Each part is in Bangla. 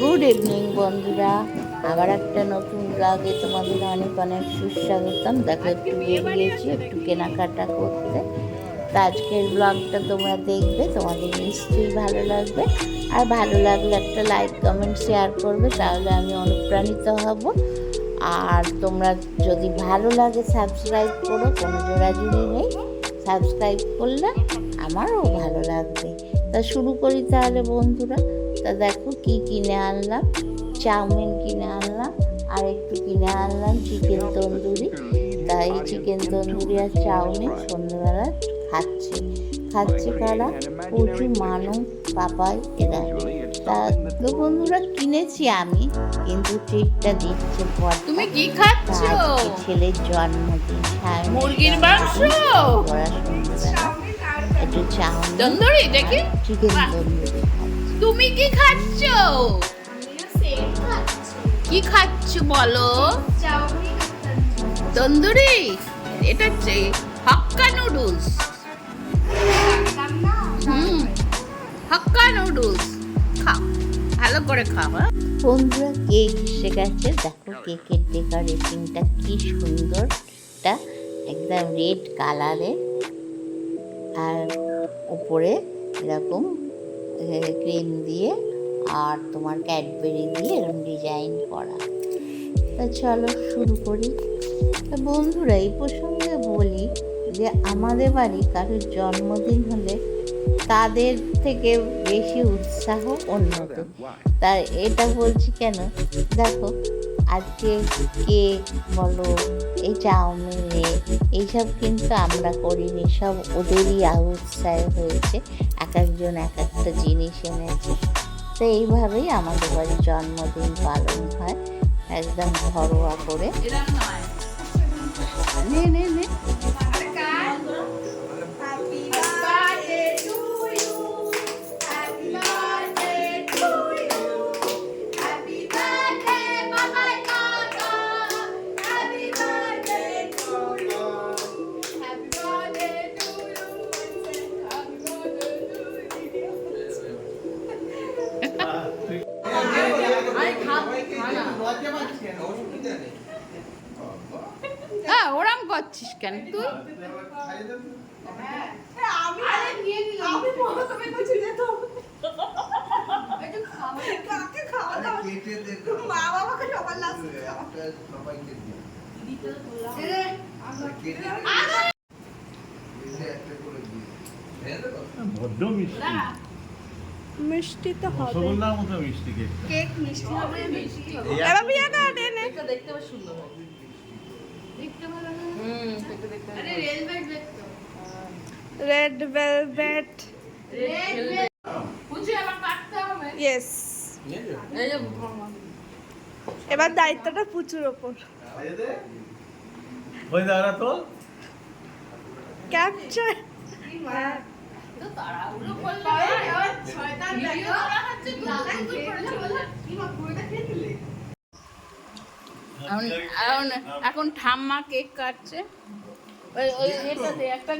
গুড ইভিনিং বন্ধুরা। আবার একটা নতুন ব্লগে তোমাদের অনেক অনেক সুস্বাগতম। দেখো, একটু বেরিয়েছি একটু কেনাকাটা করতে। তা আজকের ব্লগটা তোমরা দেখবে, তোমাদের নিশ্চয়ই ভালো লাগবে। আর ভালো লাগলে একটা লাইক কমেন্ট শেয়ার করবে, তাহলে আমি অনুপ্রাণিত হব। আর তোমরা যদি ভালো লাগে সাবস্ক্রাইব করো, কোনো জোড়াজুড়ি নেই। সাবস্ক্রাইব করলে আমারও ভালো লাগবে। তা শুরু করি তাহলে, বন্ধুরা। তা দেখো কি কিনে আনলাম? চাউমিন কিনে আনলাম আর একটু কিনে আনলাম চিকেন তন্দুরি। তাই চিকেন তন্দুরি আর চাউমিন সন্ধ্যেবেলা খাচ্ছে। খাচ্ছে কারা? পুজো মানু পাপাই এরা। তা তো বন্ধুরা কিনেছি আমি কিন্তু ট্রিটটা দিচ্ছে পর তুমি কি খাচ্ছ? ছেলের জন্মদিন মুরগির মাংস? একটু চাউমিন তন্দুরি দেখি চিকেন তন্দুরি। তুমি কি খাচ্ছ? কি খাচ্ছ বলো? তন্দুরি? এটা হচ্ছে হাক্কা নুডলস। হুম, হাক্কা নুডলস। খাও, ভালো করে খাও হ্যাঁ? বন্ধুরা, কেক এসে গেছে। দেখো কেকের ডেকোরেশনটা কি সুন্দরটা একদম রেড কালারের। আর উপরে এরকম ক্রিম দিয়ে আর তোমার ক্যাডবেরি দিয়ে এরকম ডিজাইন করা। তা চলো শুরু করি। তা বন্ধুরা এই প্রসঙ্গে বলি যে আমাদের বাড়ি কারোর জন্মদিন হলে তাদের থেকে বেশি উৎসাহ অন্যদের। তা এটা বলছি কেন? দেখো আজকে কেক বলো এই চাউমিনে এইসব কিন্তু আমরা করিনি সব ওদেরই উৎসাহ হয়েছে। এক একজন এক এক একটা জিনিস এনেছি। তো এইভাবেই আমাদের বাড়ির জন্মদিন পালন হয়। একদম ঘরোয়া করে। নে নে। লাস্ট বড্ড মিষ্টি মিষ্টি তো হবে। রসগোল্লার মতো মিষ্টি কেক কেক মিষ্টি হবে। মিষ্টি হবে এবার বিয়া কাট এনে রেড ভেলভেট ইয়েস এবার দায়িত্বটা পুচুর ওপর। ওই দাঁড়া তো। ক্যাপচার এখন এখন ঠাম্মা কেক কাটছে। ওই একটা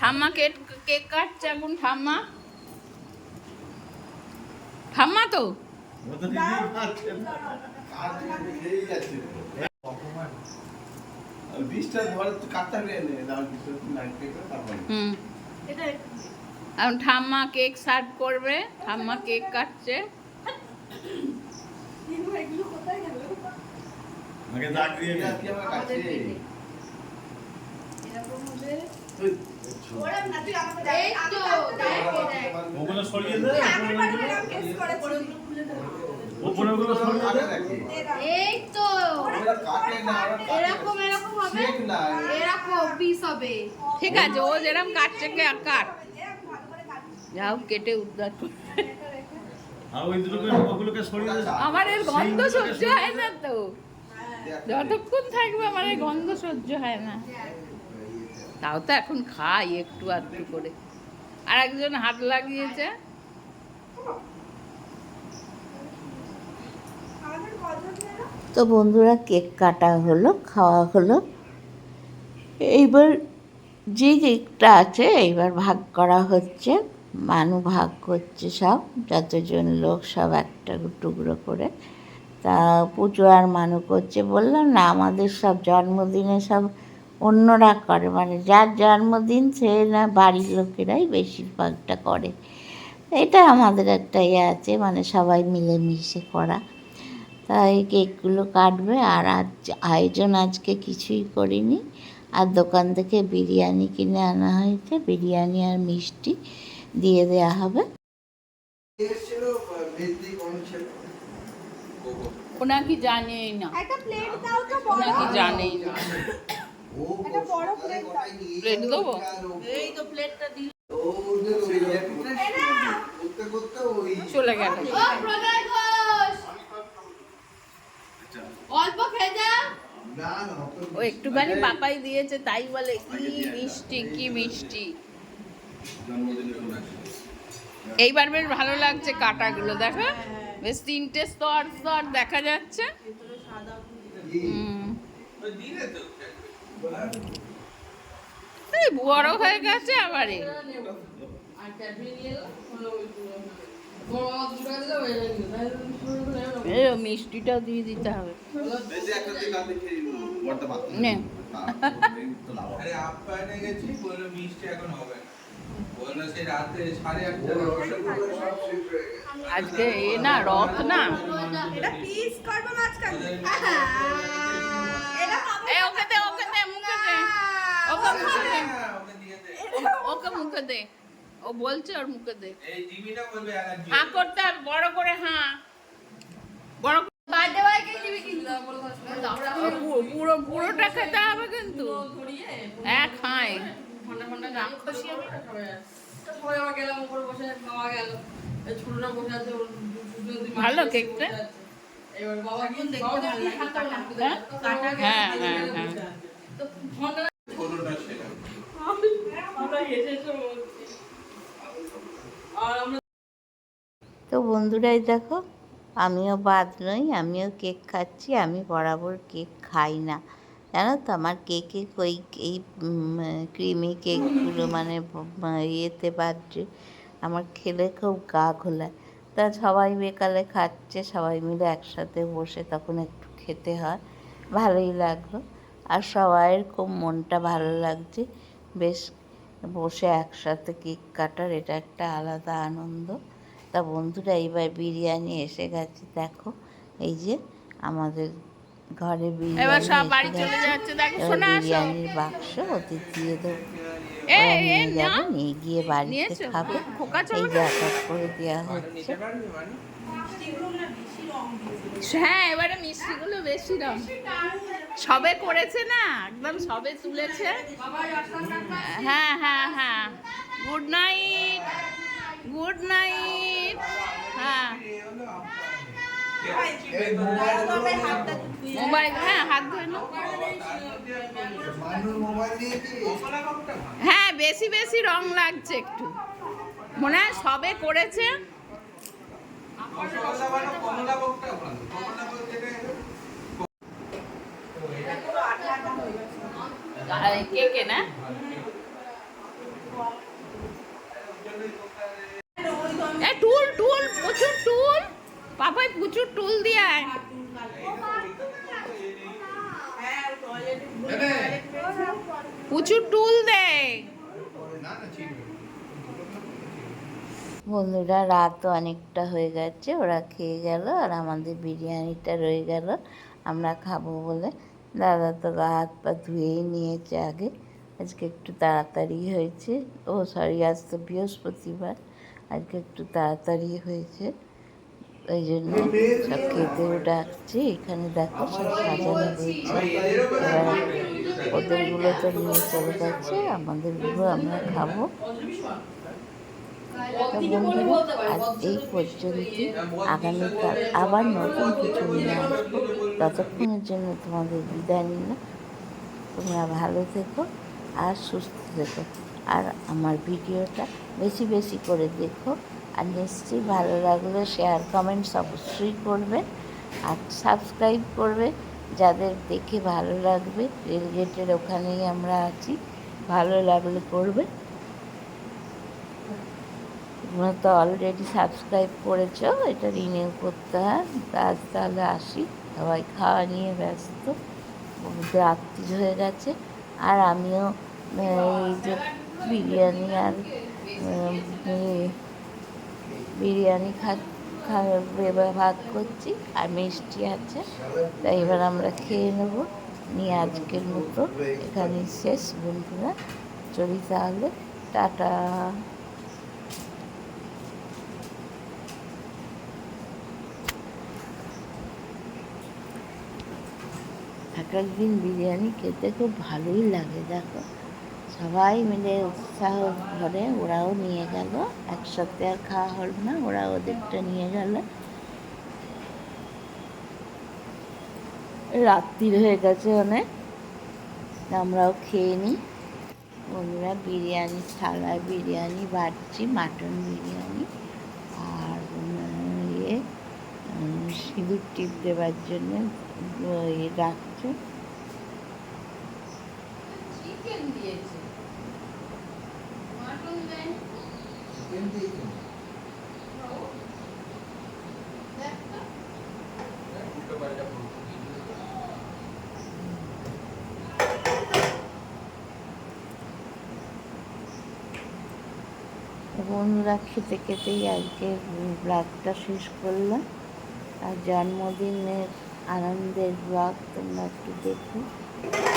ঠাম্মা কেক কেক কাটছে এখন ঠাম্মা। ঠাম্মা তো? ঠাম্মা কেক সার্ভ করবে, ঠাম্মা কেক কাটছে। আগে ওগুলো সরিয়ে দে ওগুলো সরিয়ে দে। এই তো। এরকম এরকম হবে? এরকম পিস হবে। ঠিক আছে ও যেরকম কাটছে কে কাট। যাও কেটে উদ্ধার আর ওই দুটোকে ওগুলোকে সরিয়ে দে। আমার এর গন্ধ সহ্য হয় না তো। যতক্ষণ থাকবে আমার এই গন্ধ সহ্য হয় না। তাও তো এখন খাই একটু আধটু করে। আর একজন হাত লাগিয়েছে। তো বন্ধুরা কেক কাটা হলো খাওয়া হলো। এইবার যে কেকটা আছে এইবার ভাগ করা হচ্ছে। মানু ভাগ করছে সব যতজন লোক সব একটা টুকরো করে। তা পুজো আর মানু করছে। বললাম, না, আমাদের সব জন্মদিনে সব অন্যরা করে। মানে যার জন্মদিন, সে না বাড়ির লোকেরাই বেশিরভাগটা করে। এটা আমাদের একটা ইয়ে আছে মানে সবাই মিলেমিশে করা। তাই কেকগুলো কাটবে, আর আজ আয়োজন আজকে কিছুই করিনি। আর দোকান থেকে বিরিয়ানি কিনে আনা হয়েছে। বিরিয়ানি আর মিষ্টি দিয়ে দেওয়া হবে। ও নাকি জানেই না। একটা প্লেট দাও তো নাকি জানেই না। ও একটা বড় প্লেট দাও। প্লেট দেবো? এই তো প্লেটটা দিল। চলে গেল। ও অল্প খেয়ে যা। না না অত ও একটুখানি পাপাই দিয়েছে তাই বলে কি মিষ্টি কি মিষ্টি। এইবার বেশ ভালো লাগছে কাটাগুলো দেখো। বেশ তিনটে স্তর স্তর দেখা যাচ্ছে। বড় হয়ে গেছে আবারে মিষ্টিটাও দিয়ে দিতে হবে। মিষ্টি এখন হবে না। আজকে এ না রথ না? এটা পিস করব মাঝখানে। এ ওকে দে ওকে দে মুখে দে। ওকে মুখে দে। হ্যাঁ, ওকে ও- মুখে দে। ও বলছে ওর মুখে দে। হাঁ করতে হবে বড় করে হাঁ। বড় করে- বার্থডে বয়কে দিবি কিন্তু। হাঁয় ভালো কেকটা? হ্যাঁ? হ্যাঁ হ্যাঁ সেটা। তো বন্ধুরাই দেখো আমিও বাদ নই আমিও কেক খাচ্ছি আমি বরাবর কেক খাই না। জানো তো, আমার কেকে ওই এই ক্রিমি কেকগুলো মানে ইয়েতে বাজছে আমার খেলে খুব গা ঘোলায় তা সবাই বেকালে খাচ্ছে, সবাই মিলে একসাথে বসে তখন একটু খেতে হয়, ভালোই লাগল। আর সবাইয়ের খুব মনটা ভালো লাগছে, বেশ বসে একসাথে কেক কাটার, এটা একটা আলাদা আনন্দ। তা বন্ধুরা, এইবার বিরিয়ানি এসে গেছে, দেখো, এই যে আমাদের ঘরে এবার সব বাড়ি চলে যাচ্ছে দেখো এবার শোনা বিরিয়ানির বাক্স ওদের দিয়ে দেবো নিয়ে যাবে নিয়ে গিয়ে বাড়িতে? খাবে। এই এক করে দেওয়া হচ্ছে। হ্যাঁ এবারে মিষ্টিগুলো বেশি রং সবে করেছে না? একদম সবে তুলেছে। হ্যাঁ হ্যাঁ হ্যাঁ। Good night. Good night. হ্যাঁ। হ্যাঁ হাত হ্যাঁ বেশি বেশি রং লাগছে একটু। মনে হয় সবে করেছে। কে কে না এ টুল টুল প্রচুর টুল পাপাই প্রচুর টুল দিয়ে প্রচুর টুল দে। না না চিনি বন্ধুরা, রাত অনেকটা হয়ে গেছে, ওরা খেয়ে গেল আর আমাদের বিরিয়ানিটা রয়ে গেল। আমরা খাব বলে দাদা তো গা হাত পা ধুয়েই নিয়েছে আগে। আজকে একটু তাড়াতাড়ি হয়েছে। ও সরি, আজ তো বৃহস্পতিবার। আজকে একটু তাড়াতাড়ি হয়েছে। ওই জন্য সব খেতেও ডাকছে, এখানে দেখো সব সাজানো হয়েছে। এবার ওদেরগুলো তো নিয়ে চলে যাচ্ছে আমাদেরগুলো আমরা খাব। তো বন্ধুরা, আজ এই পর্যন্তই। আগামীকাল আবার নতুন কিছু নিয়ে আসব। ততক্ষণের জন্য তোমাদের বিদায় নিলাম। তোমরা ভালো থেকো আর সুস্থ থেকো। আর আমার ভিডিওটা বেশি বেশি করে দেখো। আর নিশ্চয়ই ভালো লাগলে শেয়ার কমেন্টস অবশ্যই করবে আর সাবস্ক্রাইব করবে যাদের দেখে ভালো লাগবে রেলগেটের ওখানেই আমরা আছি, ভালো লাগলে করবে তোমরা তো অলরেডি সাবস্ক্রাইব করেছ, এটা রিনিউ করতে হয়। আজ তাহলে আসি, সবাই খাওয়া নিয়ে ব্যস্ত রাত্রি হয়ে গেছে। আর আমিও, এই যে বিরিয়ানি আর বিরিয়ানি খা ভাত করছি আর মিষ্টি আছে। তাই এবার আমরা খেয়ে নেব। নিয়ে আজকের মতো এখানে শেষ বন্ধুরা। চলি তাহলে। টাটা। এক একদিন বিরিয়ানি খেতে খুব ভালোই লাগে, দেখো। সবাই মিলে উৎসাহ ভরে ওরাও নিয়ে গেল। একসাথে আর খাওয়া হল না ওরা ওদেরটা নিয়ে গেল। রাত্রির হয়ে গেছে অনেক, আমরাও খেয়ে নিই। বন্ধুরা, বিরিয়ানি, থালায় বিরিয়ানি বাড়ছি মাটন বিরিয়ানি আর ইয়ে সিঁদুর টিপ দেওয়ার জন্য ইয়ে রাখছে চিকেন দিয়েছে মাটন দেয়নি পাল্টা বলব। বন্ধুরা, খেতে খেতেই আজকে ব্লগটা শেষ করলাম আর জন্মদিনের আনন্দের ব্লগ তোমরা একটু দেখো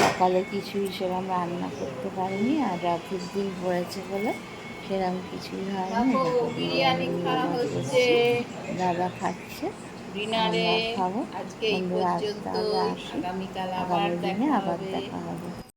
সকালে কিছুই সেরকম রান্না করতে পারিনি, আর রাতের দিন পড়েছে বলে সেরকম কিছুই হচ্ছে। দাদা খাচ্ছে। ডিনারে আজকে এই পর্যন্ত আগামীকাল আবার দেখা হবে।